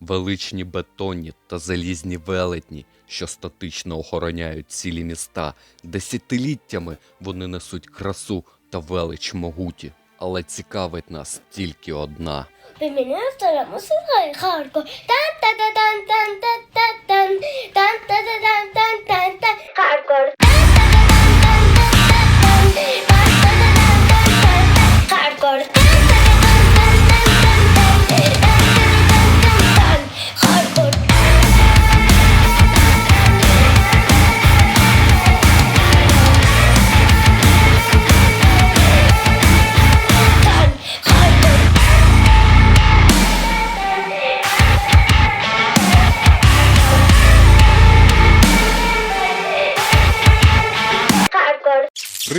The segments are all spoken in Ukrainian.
Величні бетонні та залізні велетні, що статично охороняють цілі міста. Десятиліттями вони несуть красу та велич могуті. Але цікавить нас тільки одна. Bienvenidos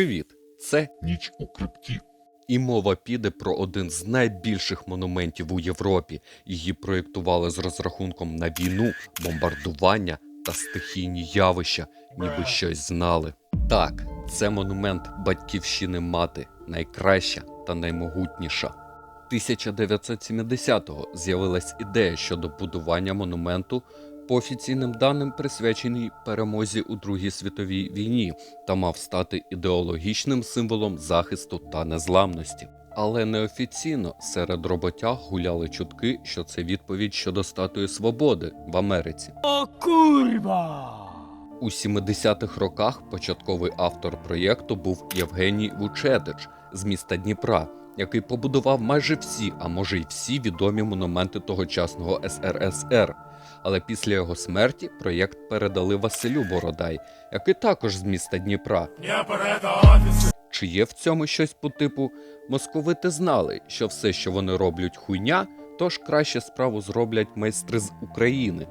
Привіт! Це Ніч у крипті. і мова піде про один з найбільших монументів у Європі. Її проєктували з розрахунком на війну, бомбардування та стихійні явища, ніби щось знали. Так, це монумент батьківщини мати, найкраща та наймогутніша. 1970-го з'явилась ідея щодо будування монументу, по офіційним даним присвяченій перемозі у Другій світовій війні та мав стати ідеологічним символом захисту та незламності. Але неофіційно серед роботяг гуляли чутки, що це відповідь щодо статуї свободи в Америці. O kurwa! У 70-х роках початковий автор проєкту був Євгеній Вучетич з міста Дніпра, який побудував майже всі, а може й всі відомі монументи тогочасного СРСР. Але після його смерті проєкт передали Василю Бородай, який також з міста Дніпра. Чи є в цьому щось по типу московити знали, що все, що вони роблять, хуйня, тож краще справу зроблять майстри з України.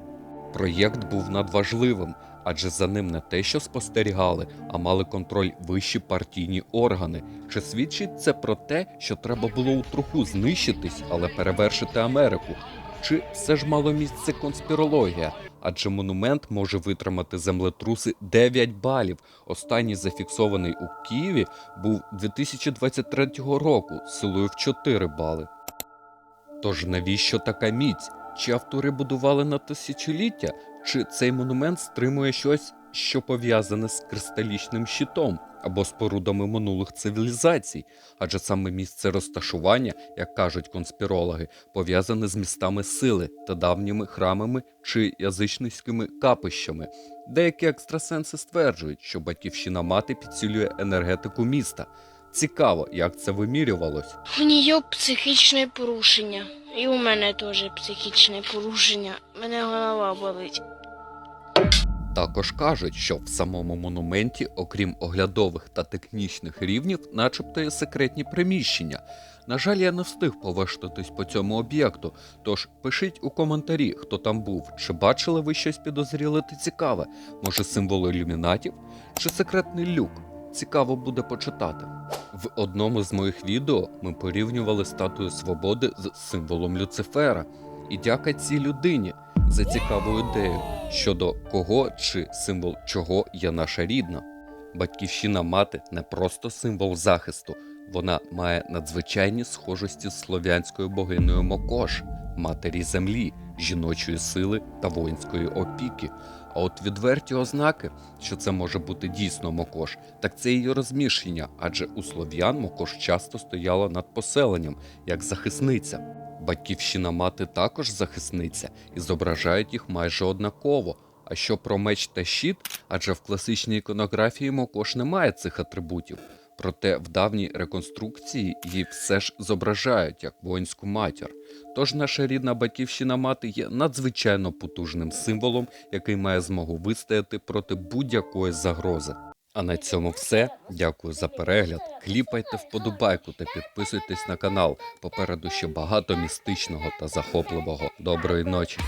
Проєкт був надважливим, адже за ним не те, що спостерігали, а мали контроль вищі партійні органи. Чи свідчить це про те, що треба було у труху знищитись, але перевершити Америку? Чи все ж мало місце конспірологія? Адже монумент може витримати землетруси 9 балів. Останній зафіксований у Києві був 2023 року силою в 4 бали. Тож навіщо така міць? Чи автори будували на тисячоліття? Чи цей монумент стримує щось, що пов'язане з кристалічним щитом або спорудами минулих цивілізацій? Адже саме місце розташування, як кажуть конспірологи, пов'язане з містами сили та давніми храмами чи язичницькими капищами. Деякі екстрасенси стверджують, що батьківщина мати підсилює енергетику міста. Цікаво, як це вимірювалось. У нее психічне порушення. І у мене теж психічне порушення. Мене голова болить. Також кажуть, що в самому монументі, окрім оглядових та технічних рівнів, начебто є секретні приміщення. На жаль, я не встиг повештатись по цьому об'єкту, тож пишіть у коментарі, хто там був, чи бачили ви щось підозріле та цікаве, може символ ілюмінатів, чи секретний люк. Цікаво буде почитати. В одному з моїх відео ми порівнювали статую свободи з символом Люцифера. І дяка цій людині за цікаву ідею щодо кого чи символ чого є наша рідна. Батьківщина мати не просто символ захисту, вона має надзвичайні схожості з слов'янською богинею Мокош, матері землі, жіночої сили та воїнської опіки. А от відверті ознаки, що це може бути дійсно Мокош, так це її розміщення, адже у слов'ян Мокош часто стояла над поселенням як захисниця. Батьківщина мати також захисниця і зображають їх майже однаково. А що про меч та щит, адже в класичній іконографії Мокош немає цих атрибутів. Проте в давній реконструкції її все ж зображають як воїнську матір. Тож наша рідна батьківщина мати є надзвичайно потужним символом, який має змогу вистояти проти будь-якої загрози. А на цьому все. Дякую за перегляд. Кліпайте вподобайку та підписуйтесь на канал. Попереду ще багато містичного та захопливого. Доброї ночі!